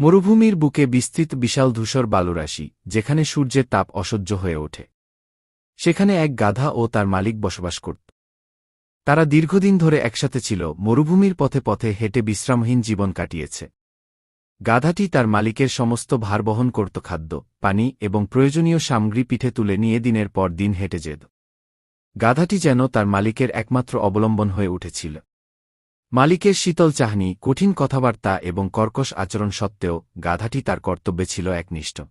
মরুভূমির বুকে বিস্তৃত বিশাল ধূসর বালুরাশি, যেখানে সূর্যের তাপ অসহ্য হয়ে ওঠে। সেখানে এক গাধা ও তার মালিক বসবাস করত। তারা দীর্ঘদিন ধরে একসাথে ছিল, মরুভূমির পথে পথে হেঁটে বিশ্রামহীন জীবন কাটিয়েছে। গাধাটি তার মালিকের সমস্ত ভার বহন করত খাদ্য, পানি এবং প্রয়োজনীয় সামগ্রী পিঠে তুলে নিয়ে দিনের পর দিন হেঁটে যেত। গাধাটি যেন তার মালিকের একমাত্র অবলম্বন হয়ে উঠেছিল। মালিকের শীতল চাহনি, কঠিন কথাবার্তা এবং কর্কশ আচরণ সত্ত্বেও গাধাটি তার কর্তব্যে ছিল একনিষ্ঠ।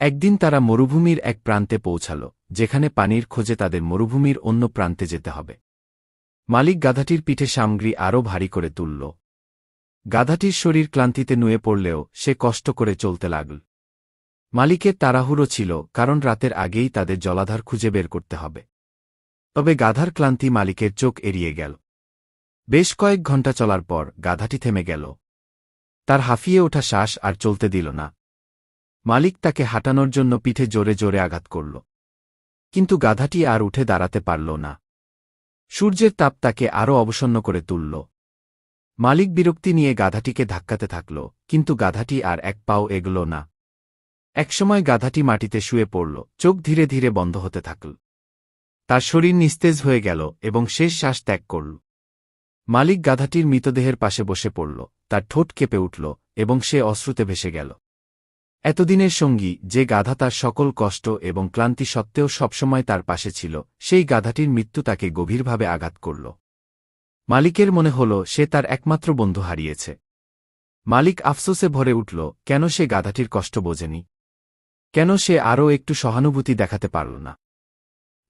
একদিন তারা মরুভূমির এক প্রান্তে পৌঁছাল, যেখানে পানির খোঁজে তাদের মরুভূমির অন্য প্রান্তে যেতে হবে। মালিক গাধাটির পিঠে সামগ্রী আরও ভারী করে তুলল। গাধাটির শরীর ক্লান্তিতে নুয়ে পড়লেও সে কষ্ট করে চলতে লাগল। মালিকের তাড়াহুড়ো ছিল, কারণ রাতের আগেই তাদের জলাধার খুঁজে বের করতে হবে। তবে গাধার ক্লান্তি মালিকের চোখ এড়িয়ে গেল। বেশ কয়েক ঘণ্টা চলার পর গাধাটি থেমে গেল। তার হাঁফিয়ে ওঠা শ্বাস আর চলতে দিল না। মালিক তাকে হাঁটানোর জন্য পিঠে জোরে জোরে আঘাত করল। কিন্তু গাধাটি আর উঠে দাঁড়াতে পারল না। সূর্যের তাপ তাকে আরও অবসন্ন করে তুলল। মালিক বিরক্তি নিয়ে গাধাটিকে ধাক্কাতে থাকল, কিন্তু গাধাটি আর এক পাও এগল না। একসময় গাধাটি মাটিতে শুয়ে পড়ল, চোখ ধীরে ধীরে বন্ধ হতে থাকল। তার শরীর নিস্তেজ হয়ে গেল এবং শেষ শ্বাস ত্যাগ করল। মালিক গাধাটির মৃতদেহের পাশে বসে পড়ল, তার ঠোঁট কেঁপে উঠল এবং সে অশ্রুতে ভেসে গেল। এতদিনের সঙ্গী, যে গাধা তার সকল কষ্ট এবং ক্লান্তি সত্ত্বেও সবসময় তার পাশে ছিল, সেই গাধাটির মৃত্যু তাকে গভীরভাবে আঘাত করল। মালিকের মনে হল, সে তার একমাত্র বন্ধু হারিয়েছে। মালিক আফসোসে ভরে উঠল, কেন সে গাধাটির কষ্ট বোঝেনি? কেন সে আরও একটু সহানুভূতি দেখাতে পারল না?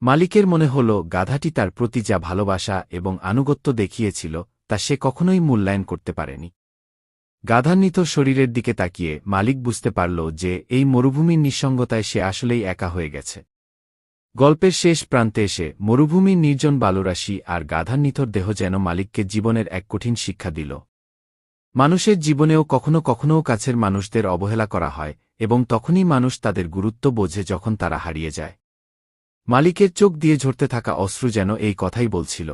মালিকের মনে হল গাধাটি তার প্রতি যা ভালোবাসা এবং আনুগত্য দেখিয়েছিল, তা সে কখনোই মূল্যায়ন করতে পারেনি। গাধান্বিত শরীরের দিকে তাকিয়ে মালিক বুঝতে পারল যে এই মরুভূমির নিঃসঙ্গতায় সে আসলেই একা হয়ে গেছে। গল্পের শেষ প্রান্তে এসে মরুভূমির নির্জন বালুরাশি আর গাধান্বিতর দেহ যেন মালিককে জীবনের এক কঠিন শিক্ষা দিল। মানুষের জীবনেও কখনো কখনও কাছের মানুষদের অবহেলা করা হয় এবং তখনই মানুষ তাদের গুরুত্ব বোঝে যখন তারা হারিয়ে যায়। মালিকের চোখ দিয়ে ঝরতে থাকা অশ্রু যেন এই কথাই বলছিল।